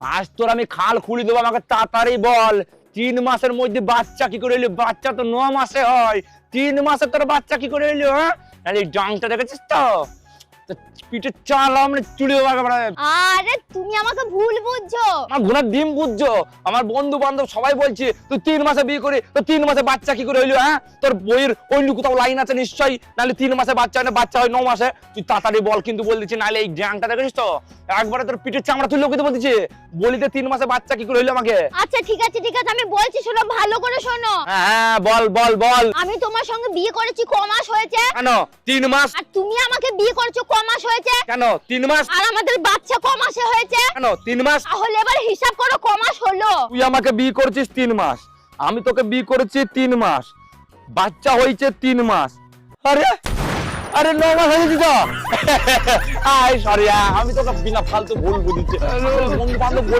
আজ তোর আমি খাল খুলি দেবো, আমাকে তাড়াতাড়ি বল। তিন মাসের মধ্যে বাচ্চা কি করে এলি? বাচ্চা তো ন মাসে হয়। তিন মাসে তোর বাচ্চা কি করে এলি হ্যাঁ? জংটা দেখেছিস তো? পিঠে চাল মানে চুড়ি আরে তুমি আমাকে ভুল বুঝছ। আমার ঘোড়ার ডিম বুঝছ? আমার বন্ধু বান্ধব সবাই বলছে তুই তিন মাসে বিয়ে করে তো তিন মাসে বাচ্চা কি করে হইল হ্যাঁ? তোর বইয়ের অন্য কোথাও লাইন আছে নিশ্চয়ই। নাহলে তিন মাসে বাচ্চা হয় না বাচ্চা হয় ন মাসে। তুই তাড়াতাড়ি বল কিন্তু বল দিচ্ছি নাহলে এই জ্যাংটা দেখেছিস তো? একবারে তোর পিঠের চামড়া তুই লোকে বলতেছে বলিতে তিন মাসে বাচ্চা কি করে হইল আমাকে? আচ্ছা ঠিক আছে ঠিক আছে আমি বলছি শোনো ভালো করে শোনো। হ্যাঁ হ্যাঁ বল বল বল। আমি তোমার সঙ্গে বিয়ে করেছি ক মাস হয়েছে? কেন? তিন মাস? আর তুমি আমাকে বিয়ে করেছ ক মাস হয়েছে। কেন? তিন মাস? আর আমাদের বাচ্চা ক মাসে হয়েছে। কেন? তিন মাস? তাহলে এবার হিসাব করো ক মাস হলো। তুই আমাকে বিয়ে করেছিস তিন মাস। আমি তোকে বিয়ে করেছি তিন মাস। বাচ্চা হয়েছে তিন মাস। আরে! আরে ন মাস হয়েছে তো। আয় সরি আমি তোকে বিনা ফালতু ভুল বুঝেছি বন্ধু বান্ধব